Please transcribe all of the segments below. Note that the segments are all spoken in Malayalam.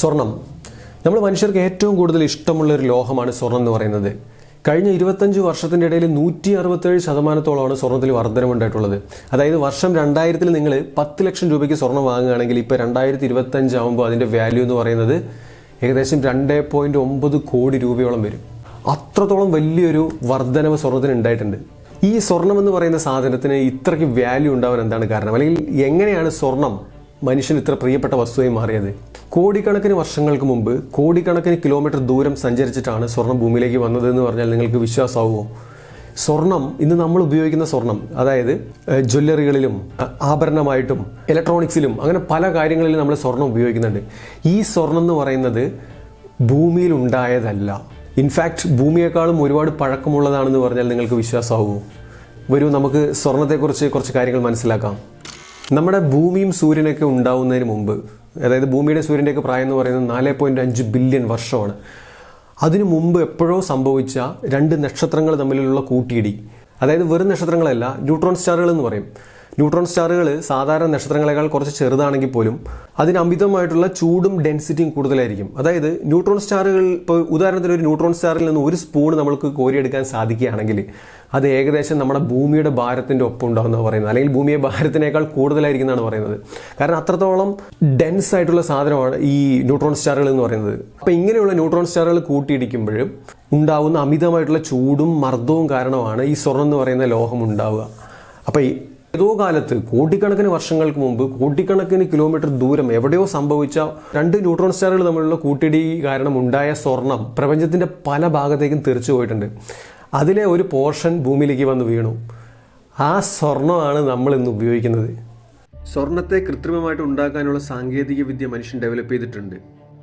സ്വർണം. നമ്മൾ മനുഷ്യർക്ക് ഏറ്റവും കൂടുതൽ ഇഷ്ടമുള്ള ഒരു ലോഹമാണ് സ്വർണം എന്ന് പറയുന്നത്. കഴിഞ്ഞ ഇരുപത്തഞ്ച് വർഷത്തിന്റെ ഇടയിൽ നൂറ്റി അറുപത്തേഴ് ശതമാനത്തോളമാണ് സ്വർണത്തിൽ വർധനമുണ്ടായിട്ടുള്ളത് അതായത് വർഷം രണ്ടായിരത്തിൽ നിങ്ങൾ പത്ത് ലക്ഷം രൂപയ്ക്ക് സ്വർണം വാങ്ങുകയാണെങ്കിൽ ഇപ്പോൾ രണ്ടായിരത്തി ഇരുപത്തഞ്ച് ആകുമ്പോൾ അതിന്റെ വാല്യൂ എന്ന് പറയുന്നത് ഏകദേശം രണ്ട് പോയിന്റ് ഒമ്പത് കോടി രൂപയോളം വരും. അത്രത്തോളം വലിയൊരു വർധനവ് സ്വർണത്തിന് ഉണ്ടായിട്ടുണ്ട്. ഈ സ്വർണം എന്ന് പറയുന്ന സാധനത്തിന് ഇത്രയ്ക്ക് വാല്യൂ ഉണ്ടാവാൻ എന്താണ് കാരണം? അല്ലെങ്കിൽ എങ്ങനെയാണ് സ്വർണം മനുഷ്യന് ഇത്ര പ്രിയപ്പെട്ട വസ്തുവായി മാറിയത്? കോടിക്കണക്കിന് വർഷങ്ങൾക്ക് മുമ്പ് കോടിക്കണക്കിന് കിലോമീറ്റർ ദൂരം സഞ്ചരിച്ചിട്ടാണ് സ്വർണം ഭൂമിയിലേക്ക് വന്നതെന്ന് പറഞ്ഞാൽ നിങ്ങൾക്ക് വിശ്വാസമാവുമോ? സ്വർണം ഇന്ന് നമ്മൾ ഉപയോഗിക്കുന്ന സ്വർണം അതായത് ജ്വല്ലറികളിലും ആഭരണമായിട്ടും ഇലക്ട്രോണിക്സിലും അങ്ങനെ പല കാര്യങ്ങളിലും നമ്മൾ സ്വർണം ഉപയോഗിക്കുന്നുണ്ട്. ഈ സ്വർണം എന്ന് പറയുന്നത് ഭൂമിയിൽ ഉണ്ടായതല്ല. ഇൻഫാക്ട് ഭൂമിയേക്കാളും ഒരുപാട് പഴക്കമുള്ളതാണെന്ന് പറഞ്ഞാൽ നിങ്ങൾക്ക് വിശ്വാസമാവുമോ? വരൂ നമുക്ക് സ്വർണത്തെക്കുറിച്ച് കുറച്ച് കാര്യങ്ങൾ മനസ്സിലാക്കാം. നമ്മുടെ ഭൂമിയും സൂര്യനൊക്കെ ഉണ്ടാവുന്നതിന് മുമ്പ് അതായത് ഭൂമിയുടെ സൂര്യന്റെയൊക്കെ പ്രായം എന്ന് പറയുന്നത് നാല് പോയിന്റ് അഞ്ച് ബില്യൺ വർഷമാണ്. അതിനു മുമ്പ് എപ്പോഴോ സംഭവിച്ച രണ്ട് നക്ഷത്രങ്ങൾ തമ്മിലുള്ള കൂട്ടിയിടി. അതായത് വെറും നക്ഷത്രങ്ങളല്ല ന്യൂട്രോൺ സ്റ്റാറുകൾ എന്ന് പറയും. ന്യൂട്രോൺ സ്റ്റാറുകൾ സാധാരണ നക്ഷത്രങ്ങളെക്കാൾ കുറച്ച് ചെറുതാണെങ്കിൽ പോലും അതിന് അമിതമായിട്ടുള്ള ചൂടും ഡെൻസിറ്റിയും കൂടുതലായിരിക്കും. അതായത് ന്യൂട്രോൺ സ്റ്റാറുകൾ ഇപ്പോൾ ഉദാഹരണത്തിന് ഒരു ന്യൂട്രോൺ സ്റ്റാറിൽ നിന്ന് ഒരു സ്പൂൺ നമുക്ക് കോരിയെടുക്കാൻ സാധിക്കുകയാണെങ്കിൽ അത് ഏകദേശം നമ്മുടെ ഭൂമിയുടെ ഭാരത്തിന്റെ ഒപ്പം ഉണ്ടാകുന്ന പറയുന്നത്. അല്ലെങ്കിൽ ഭൂമിയെ ഭാരത്തിനേക്കാൾ കൂടുതലായിരിക്കും എന്നാണ് പറയുന്നത്. കാരണം അത്രത്തോളം ഡെൻസ് ആയിട്ടുള്ള സാധനമാണ് ഈ ന്യൂട്രോൺ സ്റ്റാറുകൾ എന്ന് പറയുന്നത്. അപ്പോൾ ഇങ്ങനെയുള്ള ന്യൂട്രോൺ സ്റ്റാറുകൾ കൂട്ടിയിടിക്കുമ്പോഴും ഉണ്ടാകുന്ന അമിതമായിട്ടുള്ള ചൂടും മർദ്ദവും കാരണമാണ് ഈ സ്വർണം എന്ന് പറയുന്ന ലോഹം ഉണ്ടാവുക. അപ്പോൾ ഏതോ കാലത്ത് കോടിക്കണക്കിന് വർഷങ്ങൾക്ക് മുമ്പ് കോടിക്കണക്കിന് കിലോമീറ്റർ ദൂരം എവിടെയോ സംഭവിച്ച രണ്ട് ന്യൂട്രോൺ സ്റ്റാറുകൾ തമ്മിലുള്ള കൂട്ടിടി കാരണം ഉണ്ടായ സ്വർണം പ്രപഞ്ചത്തിന്റെ പല ഭാഗത്തേക്കും തെറിച്ചു പോയിട്ടുണ്ട്. അതിലെ ഒരു പോർഷൻ ഭൂമിയിലേക്ക് വന്ന് വീണു. ആ സ്വർണമാണ് നമ്മൾ ഇന്ന് ഉപയോഗിക്കുന്നത്. സ്വർണത്തെ കൃത്രിമമായിട്ട് ഉണ്ടാക്കാനുള്ള സാങ്കേതിക വിദ്യ മനുഷ്യൻ ഡെവലപ്പ് ചെയ്തിട്ടുണ്ട്.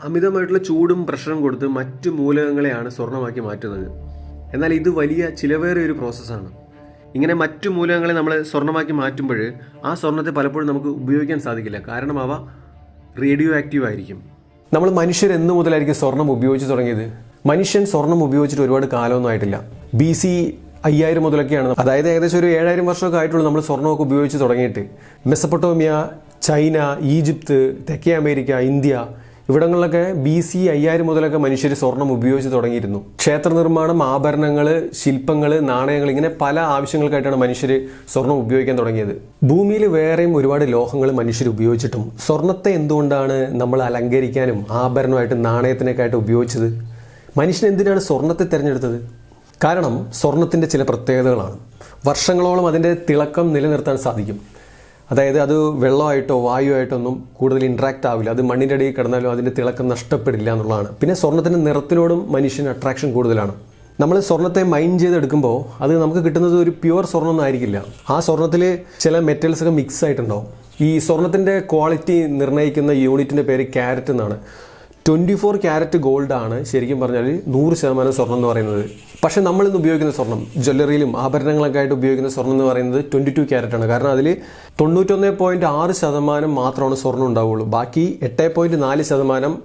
അമിതമായിട്ടുള്ള ചൂടും പ്രഷറും കൊടുത്ത് മറ്റു മൂലകങ്ങളെയാണ് സ്വർണമാക്കി മാറ്റുന്നത്. എന്നാൽ ഇത് വലിയ ചിലവേറിയ ഒരു പ്രോസസ്സാണ് ഇങ്ങനെ മറ്റു മൂലകങ്ങളെ നമ്മൾ സ്വർണമാക്കി മാറ്റുമ്പോൾ ആ സ്വർണത്തെ പലപ്പോഴും നമുക്ക് ഉപയോഗിക്കാൻ സാധിക്കില്ല. കാരണം അവ റേഡിയോ ആക്റ്റീവ് ആയിരിക്കും. നമ്മൾ മനുഷ്യർ എന്ന് മുതലായിരിക്കും സ്വർണം ഉപയോഗിച്ച് തുടങ്ങിയത്. മനുഷ്യൻ സ്വർണം ഉപയോഗിച്ചിട്ട് ഒരുപാട് കാലമൊന്നും ആയിട്ടില്ല. ബി സി അയ്യായിരം മുതലൊക്കെയാണ്. അതായത് ഏകദേശം ഒരു ഏഴായിരം വർഷമൊക്കെ ആയിട്ടുള്ളൂ നമ്മൾ സ്വർണമൊക്കെ ഉപയോഗിച്ച് തുടങ്ങിയിട്ട്. മെസ്സപ്പൊട്ടോമിയ ചൈന ഈജിപ്ത് തെക്കേ അമേരിക്ക ഇന്ത്യ ഇവിടങ്ങളിലൊക്കെ ബി സി അയ്യായിരം മുതലൊക്കെ മനുഷ്യർ സ്വർണം ഉപയോഗിച്ച് തുടങ്ങിയിരുന്നു. ക്ഷേത്ര നിർമ്മാണം ആഭരണങ്ങൾ ശില്പങ്ങൾ നാണയങ്ങൾ ഇങ്ങനെ പല ആവശ്യങ്ങൾക്കായിട്ടാണ് മനുഷ്യർ സ്വർണം ഉപയോഗിക്കാൻ തുടങ്ങിയത്. ഭൂമിയിൽ വേറെയും ഒരുപാട് ലോഹങ്ങൾ മനുഷ്യർ ഉപയോഗിച്ചിട്ടും സ്വർണത്തെ എന്തുകൊണ്ടാണ് നമ്മൾ അലങ്കരിക്കാനും ആഭരണമായിട്ട് നാണയത്തിനൊക്കെ ആയിട്ട് ഉപയോഗിച്ചത്? മനുഷ്യൻ എന്തിനാണ് സ്വർണത്തെ തിരഞ്ഞെടുത്തത്? കാരണം സ്വർണത്തിന്റെ ചില പ്രത്യേകതകളാണ്. വർഷങ്ങളോളം അതിന്റെ തിളക്കം നിലനിർത്താൻ സാധിക്കും. അതായത് അത് വെള്ളമായിട്ടോ വായുവായിട്ടോ ഒന്നും കൂടുതൽ ഇൻട്രാക്ട് ആവില്ല. അത് മണ്ണിന്റെ അടിയിൽ കിടന്നാലും അതിന്റെ തിളക്കം നഷ്ടപ്പെടില്ല എന്നുള്ളതാണ്. പിന്നെ സ്വർണത്തിന്റെ നിറത്തിനോടും മനുഷ്യന് അട്രാക്ഷൻ കൂടുതലാണ്. നമ്മൾ സ്വർണത്തെ മൈൻ ചെയ്തെടുക്കുമ്പോൾ അത് നമുക്ക് കിട്ടുന്നത് ഒരു പ്യുവർ സ്വർണം ആയിരിക്കില്ല. ആ സ്വർണത്തിൽ ചില മെറ്റൽസ് ഒക്കെ മിക്സ് ആയിട്ടുണ്ടാവും. ഈ സ്വർണത്തിന്റെ ക്വാളിറ്റി നിർണയിക്കുന്ന യൂണിറ്റിന്റെ പേര് ക്യാരറ്റ് എന്നാണ്. ട്വന്റി ഫോർ ക്യാരറ്റ് ഗോൾഡാണ് ശരിക്കും പറഞ്ഞാൽ നൂറ് ശതമാനം സ്വർണം എന്ന് പറയുന്നത്. പക്ഷെ നമ്മൾ ഇന്ന് ഉപയോഗിക്കുന്ന സ്വർണം ജ്വല്ലറിയിലും ആഭരണങ്ങളൊക്കെ ആയിട്ട് ഉപയോഗിക്കുന്ന സ്വർണം എന്ന് പറയുന്നത് ട്വന്റി ടു ആണ് കാരണം അതിൽ തൊണ്ണൂറ്റൊന്ന് പോയിന്റ് ആറ് ശതമാനം മാത്രമാണ് സ്വർണം ഉണ്ടാവുള്ളൂ. ബാക്കി എട്ട് പോയിന്റ് നാല് ശതമാനം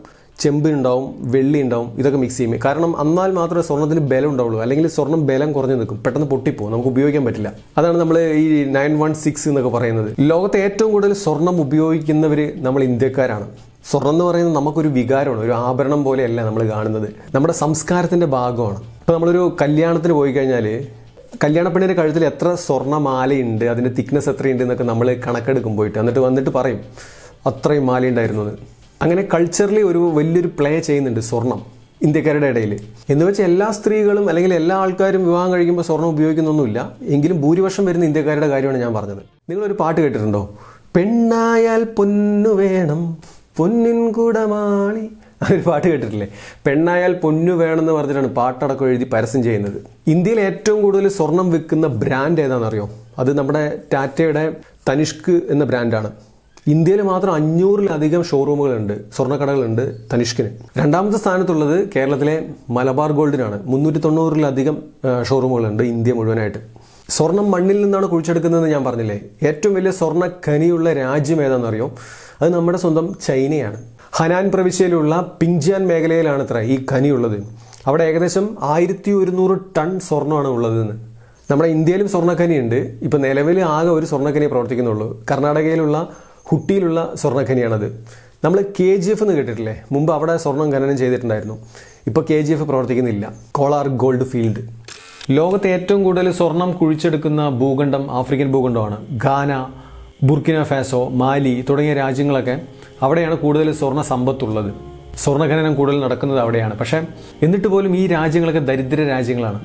ചെമ്പിനുണ്ടാവും വെള്ളി ഉണ്ടാവും ഇതൊക്കെ മിക്സ് ചെയ്യും. കാരണം എന്നാൽ മാത്രമേ സ്വർണത്തിന് ബലം ഉണ്ടാവുള്ളൂ. അല്ലെങ്കിൽ സ്വർണം ബലം കുറഞ്ഞു നിൽക്കും. പെട്ടെന്ന് പൊട്ടിപ്പോകും നമുക്ക് ഉപയോഗിക്കാൻ പറ്റില്ല. അതാണ് നമ്മൾ ഈ നയൻ വൺ സിക്സ് എന്നൊക്കെ പറയുന്നത്. ലോകത്തെ ഏറ്റവും കൂടുതൽ സ്വർണം ഉപയോഗിക്കുന്നവർ നമ്മൾ ഇന്ത്യക്കാരാണ്. സ്വർണം എന്ന് പറയുന്നത് നമുക്കൊരു വികാരമാണ് ഒരു ആഭരണം പോലെയല്ല നമ്മൾ കാണുന്നത്. നമ്മുടെ സംസ്കാരത്തിന്റെ ഭാഗമാണ്. ഇപ്പോൾ നമ്മളൊരു കല്യാണത്തിന് പോയി കഴിഞ്ഞാൽ കല്യാണപ്പെണ്ണിന്റെ കഴുത്തിൽ എത്ര സ്വർണമാലയുണ്ട് അതിന്റെ തിക്നെസ് എത്രയുണ്ട് എന്നൊക്കെ നമ്മൾ കണക്കെടുക്കും പോയിട്ട്. എന്നിട്ട് വന്നിട്ട് പറയും അത്രയും മാലയുണ്ടായിരുന്നു ഉണ്ടായിരുന്നത് അങ്ങനെ കൾച്ചറലി ഒരു വലിയൊരു പ്ലേ ചെയ്യുന്നുണ്ട് സ്വർണം ഇന്ത്യക്കാരുടെ ഇടയിൽ എന്ന് വെച്ചാൽ എല്ലാ സ്ത്രീകളും അല്ലെങ്കിൽ എല്ലാ ആൾക്കാരും വിവാഹം കഴിക്കുമ്പോൾ സ്വർണം ഉപയോഗിക്കുന്നൊന്നുമില്ല. എങ്കിലും ഭൂരിപക്ഷം വരുന്ന ഇന്ത്യക്കാരുടെ കാര്യമാണ് ഞാൻ പറഞ്ഞത്. നിങ്ങളൊരു പാട്ട് കേട്ടിട്ടുണ്ടോ? പെണ്ണായാൽ പൊന്നു വേണം പൊന്നിൻ കുടമാളി ഒരു പാട്ട് കേട്ടിട്ടില്ലേ? പെണ്ണായാൽ പൊന്നു വേണമെന്ന് പറഞ്ഞിട്ടാണ് പാട്ടടക്കം എഴുതി പരസ്യം ചെയ്യുന്നത്. ഇന്ത്യയിൽ ഏറ്റവും കൂടുതൽ സ്വർണം വിൽക്കുന്ന ബ്രാൻഡ് ഏതാണെന്നറിയോ? അത് നമ്മുടെ ടാറ്റയുടെ തനിഷ്ക് എന്ന ബ്രാൻഡാണ്. ഇന്ത്യയിൽ മാത്രം അഞ്ഞൂറിലധികം ഷോറൂമുകളുണ്ട് സ്വർണക്കടകളുണ്ട് തനിഷ്കിന്. രണ്ടാമത്തെ സ്ഥാനത്തുള്ളത് കേരളത്തിലെ മലബാർ ഗോൾഡിനാണ്. മുന്നൂറ്റി തൊണ്ണൂറിലധികം ഷോറൂമുകളുണ്ട് ഇന്ത്യ മുഴുവനായിട്ട്. സ്വർണം മണ്ണിൽ നിന്നാണ് കുഴിച്ചെടുക്കുന്നതെന്ന് ഞാൻ പറഞ്ഞില്ലേ? ഏറ്റവും വലിയ സ്വർണ ഖനിയുള്ള രാജ്യം ഏതാണെന്നറിയോ? അത് നമ്മുടെ സ്വന്തം ചൈനയാണ്. ഹനാൻ പ്രവിശ്യയിലുള്ള പിങ്ജിയാൻ മേഖലയിലാണ് ഇത്ര ഈ ഖനിയുള്ളത്. അവിടെ ഏകദേശം ആയിരത്തി ഒരുന്നൂറ് ടൺ സ്വർണമാണ് ഉള്ളതെന്ന്. നമ്മുടെ ഇന്ത്യയിലും സ്വർണഖനിയുണ്ട് ഇപ്പോൾ നിലവിൽ ആകെ ഒരു സ്വർണഖനി പ്രവർത്തിക്കുന്നുള്ളൂ. കർണാടകയിലുള്ള ഹുട്ടിയിലുള്ള സ്വർണഖനിയാണത് നമ്മൾ കെ ജി എഫ് എന്ന് കേട്ടിട്ടില്ലേ? മുമ്പ് അവിടെ സ്വർണം ഖനനം ചെയ്തിട്ടുണ്ടായിരുന്നു. ഇപ്പോൾ കെ ജി എഫ് പ്രവർത്തിക്കുന്നില്ല. Kolar gold field. ലോകത്തെ ഏറ്റവും കൂടുതൽ സ്വർണം കുഴിച്ചെടുക്കുന്ന ഭൂഖണ്ഡം ആഫ്രിക്കൻ ഭൂഖണ്ഡമാണ്. ഘാന ബുർക്കിന ഫാസോ മാലി തുടങ്ങിയ രാജ്യങ്ങളൊക്കെ അവിടെയാണ് കൂടുതൽ സ്വർണ സമ്പത്തുള്ളത്. സ്വർണഖനനം കൂടുതൽ നടക്കുന്നത് അവിടെയാണ്. പക്ഷേ എന്നിട്ട് പോലും ഈ രാജ്യങ്ങളൊക്കെ ദരിദ്ര രാജ്യങ്ങളാണ്.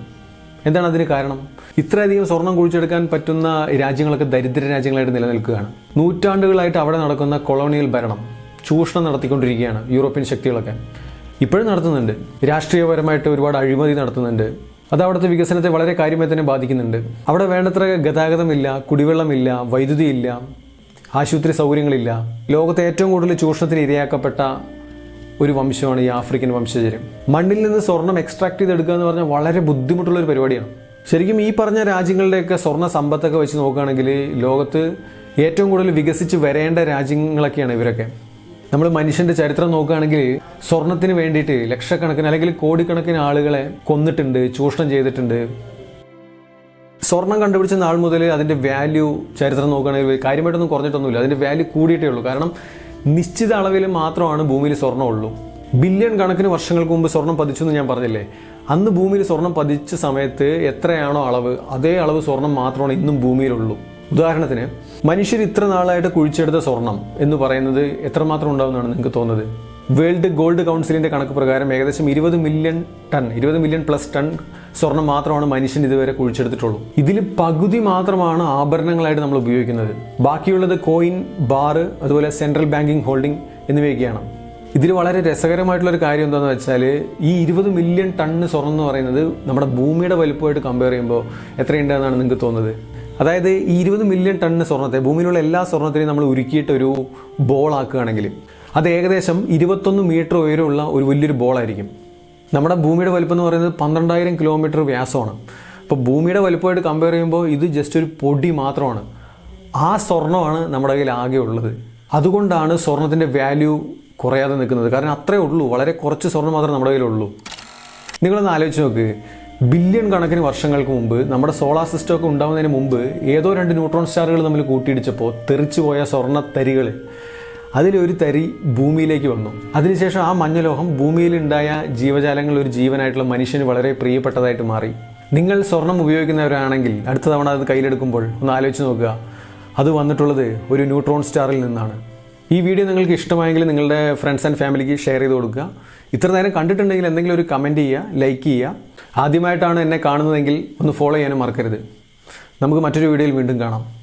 എന്താണ് അതിന് കാരണം? ഇത്രയധികം സ്വർണം കുഴിച്ചെടുക്കാൻ പറ്റുന്ന രാജ്യങ്ങളൊക്കെ ദരിദ്ര രാജ്യങ്ങളായിട്ട് നിലനിൽക്കുകയാണ്. നൂറ്റാണ്ടുകളായിട്ട് അവിടെ നടക്കുന്ന കൊളോണിയൽ ഭരണം ചൂഷണം നടത്തിക്കൊണ്ടിരിക്കുകയാണ് യൂറോപ്യൻ ശക്തികളൊക്കെ. ഇപ്പോഴും നടത്തുന്നുണ്ട്. രാഷ്ട്രീയപരമായിട്ട് ഒരുപാട് അഴിമതി നടത്തുന്നുണ്ട്. അത് അവിടുത്തെ വികസനത്തെ വളരെ കാര്യമായി തന്നെ ബാധിക്കുന്നുണ്ട്. അവിടെ വേണ്ടത്ര ഗതാഗതമില്ല കുടിവെള്ളമില്ല വൈദ്യുതിയില്ല ആശുപത്രി സൗകര്യങ്ങളില്ല. ലോകത്തെ ഏറ്റവും കൂടുതൽ ചൂഷണത്തിന് ഇരയാക്കപ്പെട്ട ഒരു വംശമാണ് ഈ ആഫ്രിക്കൻ വംശജരും. മണ്ണിൽ നിന്ന് സ്വർണം എക്സ്ട്രാക്ട് ചെയ്തെടുക്കുക എന്ന് പറഞ്ഞാൽ വളരെ ബുദ്ധിമുട്ടുള്ള ഒരു പരിപാടിയാണ്. ശരിക്കും ഈ പറഞ്ഞ രാജ്യങ്ങളുടെയൊക്കെ സ്വർണ സമ്പത്തൊക്കെ വെച്ച് നോക്കുകയാണെങ്കിൽ ലോകത്ത് ഏറ്റവും കൂടുതൽ വികസിച്ച് വരേണ്ട രാജ്യങ്ങളൊക്കെയാണ് ഇവരൊക്കെ. നമ്മൾ മനുഷ്യന്റെ ചരിത്രം നോക്കുകയാണെങ്കിൽ സ്വർണത്തിന് വേണ്ടിയിട്ട് ലക്ഷക്കണക്കിന് അല്ലെങ്കിൽ കോടിക്കണക്കിന് ആളുകളെ കൊന്നിട്ടുണ്ട് ചൂഷണം ചെയ്തിട്ടുണ്ട്. സ്വർണം കണ്ടുപിടിച്ച നാൾ മുതൽ അതിന്റെ വാല്യൂ ചരിത്രം നോക്കുകയാണെങ്കിൽ കാര്യമായിട്ടൊന്നും കുറഞ്ഞിട്ടൊന്നുമില്ല. അതിന്റെ വാല്യൂ കൂടിയിട്ടേ ഉള്ളൂ. കാരണം നിശ്ചിത അളവിൽ മാത്രമാണ് ഭൂമിയിൽ സ്വർണം ഉള്ളൂ. ബില്യൺ കണക്കിന് വർഷങ്ങൾക്ക് മുമ്പ് സ്വർണം പതിച്ചു എന്ന് ഞാൻ പറഞ്ഞില്ലേ? അന്ന് ഭൂമിയിൽ സ്വർണം പതിച്ച സമയത്ത് എത്രയാണോ അളവ് അതേ അളവ് സ്വർണം മാത്രമാണ് ഇന്നും ഭൂമിയിലുള്ളൂ. ഉദാഹരണത്തിന് മനുഷ്യർ ഇത്ര നാളായിട്ട് കുഴിച്ചെടുത്ത സ്വർണം എന്ന് പറയുന്നത് എത്രമാത്രം ഉണ്ടാവുമെന്നാണ് നിങ്ങൾക്ക് തോന്നുന്നത്? വേൾഡ് ഗോൾഡ് കൗൺസിലിന്റെ കണക്ക് പ്രകാരം ഏകദേശം ഇരുപത് മില്യൺ ടൺ ഇരുപത് മില്യൺ പ്ലസ് ടൺ സ്വർണം മാത്രമാണ് മനുഷ്യൻ ഇതുവരെ കുഴിച്ചെടുത്തിട്ടുള്ളൂ. ഇതിൽ പകുതി മാത്രമാണ് ആഭരണങ്ങളായിട്ട് നമ്മൾ ഉപയോഗിക്കുന്നത്. ബാക്കിയുള്ളത് കോയിൻ ബാറ് അതുപോലെ സെൻട്രൽ ബാങ്കിങ് ഹോൾഡിംഗ് എന്നിവയൊക്കെയാണ്. ഇതിൽ വളരെ രസകരമായിട്ടുള്ള ഒരു കാര്യം എന്താണെന്ന് വെച്ചാൽ ഈ ഇരുപത് മില്യൺ ടണ്ണ് സ്വർണം എന്ന് പറയുന്നത് നമ്മുടെ ഭൂമിയുടെ വലുപ്പമായിട്ട് കമ്പയർ ചെയ്യുമ്പോൾ എത്രയുണ്ടെന്നാണ് നിങ്ങൾക്ക് തോന്നുന്നത്? അതായത് ഈ ഇരുപത് മില്യൺ ടണ്ണ് സ്വർണത്തെ ഭൂമിയിലുള്ള എല്ലാ സ്വർണത്തിനെയും നമ്മൾ ഉരുക്കിയിട്ട് ഒരു ബോൾ ആക്കുകയാണെങ്കിൽ അത് ഏകദേശം ഇരുപത്തൊന്ന് മീറ്റർ ഉയരമുള്ള ഒരു വലിയൊരു ബോളായിരിക്കും. നമ്മുടെ ഭൂമിയുടെ വലുപ്പം എന്ന് പറയുന്നത് പന്ത്രണ്ടായിരം കിലോമീറ്റർ വ്യാസമാണ്. അപ്പോൾ ഭൂമിയുടെ വലുപ്പമായിട്ട് കമ്പയർ ചെയ്യുമ്പോൾ ഇത് ജസ്റ്റ് ഒരു പൊടി മാത്രമാണ്. ആ സ്വർണമാണ് നമ്മുടെ കയ്യിൽ ആകെ ഉള്ളത്. അതുകൊണ്ടാണ് സ്വർണത്തിന്റെ വാല്യൂ കുറയാതെ നിൽക്കുന്നത്. കാരണം അത്രേ ഉള്ളൂ. വളരെ കുറച്ച് സ്വർണം മാത്രമേ നമ്മുടെ കയ്യിലുള്ളൂ. നിങ്ങളൊന്ന് ആലോചിച്ച് നോക്ക്. ബില്യൺ കണക്കിന് വർഷങ്ങൾക്ക് മുമ്പ് നമ്മുടെ സോളാർ സിസ്റ്റം ഒക്കെ ഉണ്ടാവുന്നതിന് മുമ്പ് ഏതോ രണ്ട് ന്യൂട്രോൺ സ്റ്റാറുകൾ നമ്മൾ കൂട്ടിയിടിച്ചപ്പോൾ തെറിച്ചു പോയ സ്വർണ തരികൾ അതിലൊരു തരി ഭൂമിയിലേക്ക് വന്നു. അതിനുശേഷം ആ മഞ്ഞലോഹം ഭൂമിയിലുണ്ടായ ജീവജാലങ്ങളിൽ ഒരു ജീവനായിട്ടുള്ള മനുഷ്യന് വളരെ പ്രിയപ്പെട്ടതായിട്ട് മാറി. നിങ്ങൾ സ്വർണം ഉപയോഗിക്കുന്നവരാണെങ്കിൽ അടുത്ത തവണ അത് കയ്യിലെടുക്കുമ്പോൾ ഒന്ന് ആലോചിച്ച് നോക്കുക. അത് വന്നിട്ടുള്ളത് ഒരു ന്യൂട്രോൺ സ്റ്റാറിൽ നിന്നാണ്. ഈ വീഡിയോ നിങ്ങൾക്ക് ഇഷ്ടമായെങ്കിൽ നിങ്ങളുടെ ഫ്രണ്ട്സ് ആൻഡ് ഫാമിലിക്ക് ഷെയർ ചെയ്ത് കൊടുക്കുക. ഇത്ര നേരം കണ്ടിട്ടുണ്ടെങ്കിൽ എന്തെങ്കിലും ഒരു കമന്റ് ചെയ്യുക ലൈക്ക് ചെയ്യുക. ആദ്യമായിട്ടാണ് എന്നെ കാണുന്നതെങ്കിൽ ഒന്ന് ഫോളോ ചെയ്യാനും മറക്കരുത്. നമുക്ക് മറ്റൊരു വീഡിയോയിൽ വീണ്ടും കാണാം.